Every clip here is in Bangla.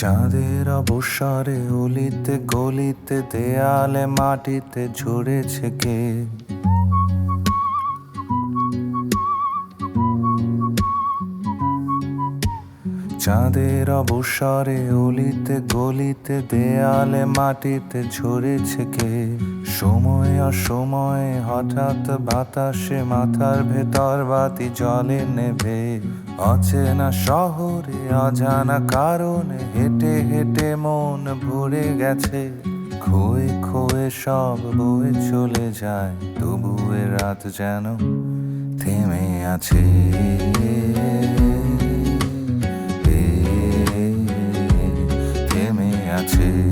চাঁদের অবসরে অলিতে গলিতে দেয়ালে মাটিতে ঝরেছে কে? চাঁদের অবসরে অলিতে গলিতে, দেয়ালে মাটিতে ঝরেছে কে? সময় অসময়ে হঠাৎ বাতাসে মাথার ভেতর বাতি জলে নেবে। অচেনা শহরে অজানা কারণে হেঁটে হেঁটে মন ভরে গেছে। খোয়ে খোয়ে সব বয়ে চলে যায় তবু এ রাত যেন থেমে আছে। আছে।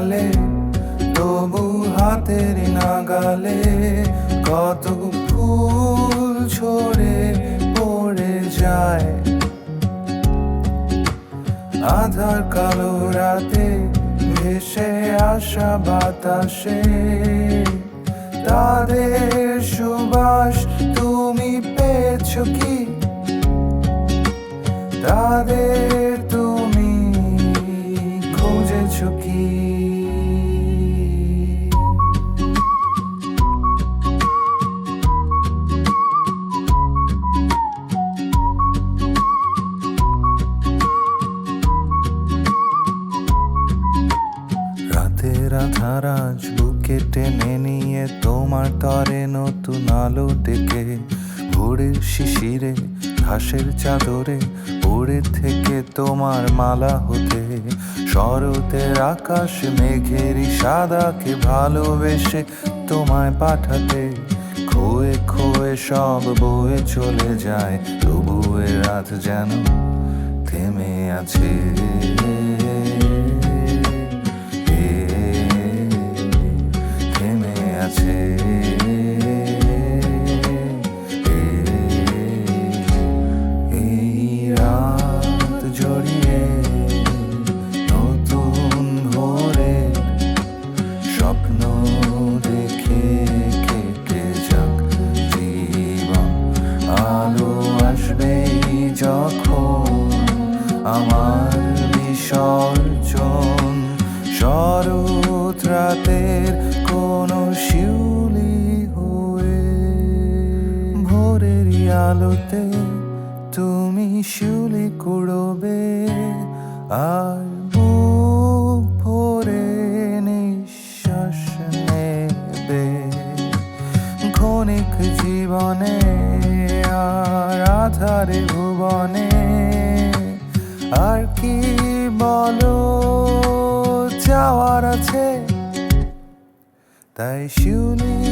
আড়ালে তবু হাতের নাগালে কত ফুল ঝরে পড়ে যায়। আধার কালো রাতে ভেসে আসা বাতাসে, তাদের সুবাস তুমি পেয়েছ কি? তাদের আজ বুকে টেনে নিয়ে তোমার তরে নতুন আলো ডেকে, ভোরের শিশিরে, ঘাসের চাদরে পড়ে থেকে তোমার মালা হতে, শরতের আকাশ মেঘেরই সাদাকে ভালোবেসে তোমায় পাঠাতে, খোয়ে খোয়ে সব বয়ে চলে যায় তবু এ রাত যেন থেমে আছে। আমার বিসর্জন শরৎ রাতের কোনো শিউলি হয়ে ভোরের আলোতে তুমি শিউলি কুড়োবে আর নেবে। জীবনে আর আধারে ভুবনে কি বলো? যাওয়ার আছে। তাই শিউলি